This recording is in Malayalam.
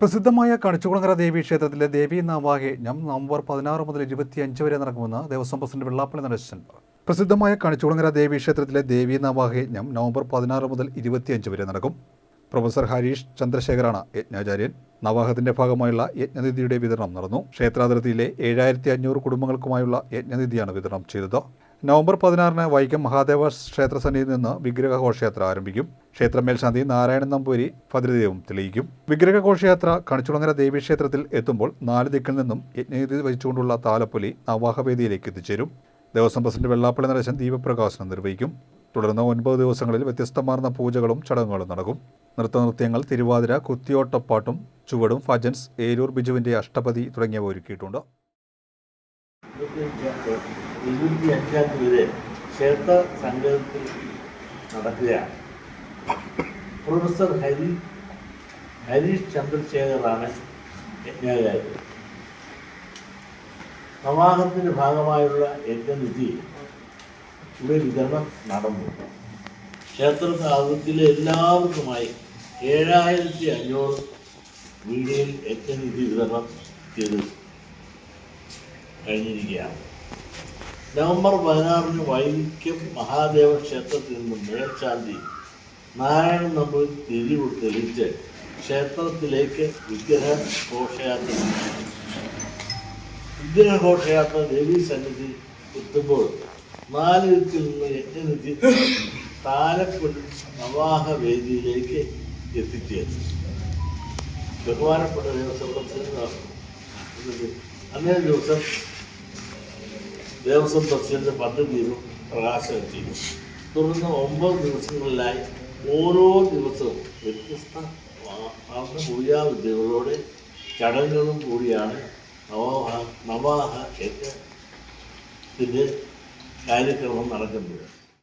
പ്രസിദ്ധമായ കണിച്ചുകുളങ്ങര ദേവി ക്ഷേത്രത്തിലെ ദേവി നാവാഹയജ്ഞം നവംബർ പതിനാറ് മുതൽ ഇരുപത്തിയഞ്ച് വരെ നടക്കുമെന്ന് ദേവസ്വം പ്രസിഡന്റ് വെള്ളാപ്പള്ളി നടേശൻ പ്രസിദ്ധമായ കണിച്ചുകുളങ്ങര ദേവി ക്ഷേത്രത്തിലെ ദേവി നാവാഹയജ്ഞം നവംബർ പതിനാറ് മുതൽ ഇരുപത്തിയഞ്ച് വരെ നടക്കും. പ്രൊഫസർ ഹരീഷ് ചന്ദ്രശേഖരാണ് യജ്ഞാചാര്യൻ. നവാഹത്തിന്റെ ഭാഗമായുള്ള യജ്ഞനിധിയുടെ വിതരണം നടന്നു. ക്ഷേത്രാതിർത്തിയിലെ ഏഴായിരത്തി അഞ്ഞൂറ് കുടുംബങ്ങൾക്കുമായുള്ള യജ്ഞനിധിയാണ് വിതരണം ചെയ്തത്. നവംബർ പതിനാറിന് വൈക്കം മഹാദേവ ക്ഷേത്ര സന്നിധിയിൽ നിന്ന് വിഗ്രഹ ഘോഷയാത്ര ആരംഭിക്കും. ക്ഷേത്ര മേൽശാന്തി നാരായണൻ നമ്പൂരി ഭദ്രദേവം തെളിയിക്കും. വിഗ്രഹ ഘോഷയാത്ര കണിച്ചുളങ്ങര ദേവീക്ഷേത്രത്തിൽ എത്തുമ്പോൾ നാല് ദിക്കിൽ നിന്നും യജ്ഞനിധി വഹിച്ചുകൊണ്ടുള്ള താലപ്പൊലി നവാഹവേദിയിലേക്ക് എത്തിച്ചേരും. ദേവസ്വം പ്രസിഡന്റ് വെള്ളാപ്പള്ളി നടേശൻ ദീപപ്രകാശനം നിർവഹിക്കും. തുടർന്ന് ഒൻപത് ദിവസങ്ങളിൽ വ്യത്യസ്തമാർന്ന പൂജകളും ചടങ്ങുകളും നടക്കും. നൃത്തനൃത്യങ്ങൾ തിരുവാതിര കുത്തിയോട്ടപ്പാട്ടും ചുവടും ഫജൻസ് ഏരൂർ ബിജുവിന്റെ അഷ്ടപതി തുടങ്ങിയവ ഒരുക്കിയിട്ടുണ്ട്. ഇരുപത്തി അഞ്ചാം തീയതി വരെ ക്ഷേത്ര സംഗമത്തിൽ നടക്കുകയാണ്. പ്രൊഫസർ ഹരി ഹരീഷ് ചന്ദ്രശേഖറാണ് യജ്ഞാചാര്യൻ പ്രവാഹത്തിന്റെ ഭാഗമായുള്ള യജ്ഞനിധി ഇവിടെ വിതരണം നടന്നു. ക്ഷേത്രത്തിലെ എല്ലാവർക്കുമായി ഏഴായിരത്തി അഞ്ഞൂറ് വീടുകളിൽ യജ്ഞനിധി വിതരണം ചെയ്തു. കഴിഞ്ഞിരിക്കുകയാണ്. നവംബർ പതിനാറിന് വൈക്കം മഹാദേവ ക്ഷേത്രത്തിൽ നിന്നും മേൽശാന്തി നാരായണൻ നമ്മൾ തിരിവ് തെളിച്ച് ക്ഷേത്രത്തിലേക്ക് വിഗ്രഹ ഘോഷയാത്ര. വിഗ്രഹ ഘോഷയാത്ര ദേവി സന്നിധി എത്തുമ്പോൾ നാല് ദിക്കിൽ നിന്ന് യജ്ഞനിധി താലപ്പൊടി നവാഹ വേദിയിലേക്ക് എത്തിച്ചേർന്നു. ബഹുമാനപ്പെട്ട ദേവസ്വം പ്രസിഡന്റ് അന്നേ ദിവസം ദേവസ്വം പ്രസിഡന്റ് പദ്ധതിയിലും പ്രകാശനം ചെയ്തു. തുടർന്ന് ഒമ്പത് ദിവസങ്ങളിലായി ഓരോ ദിവസവും വ്യത്യസ്ത പൂജാ വിദ്യകളോടെ ചടങ്ങുകളും കൂടിയാണ് നവാഹ നവാഹ യജ്ഞത്തിന്റെ കാര്യക്രമം നടക്കുന്നത്.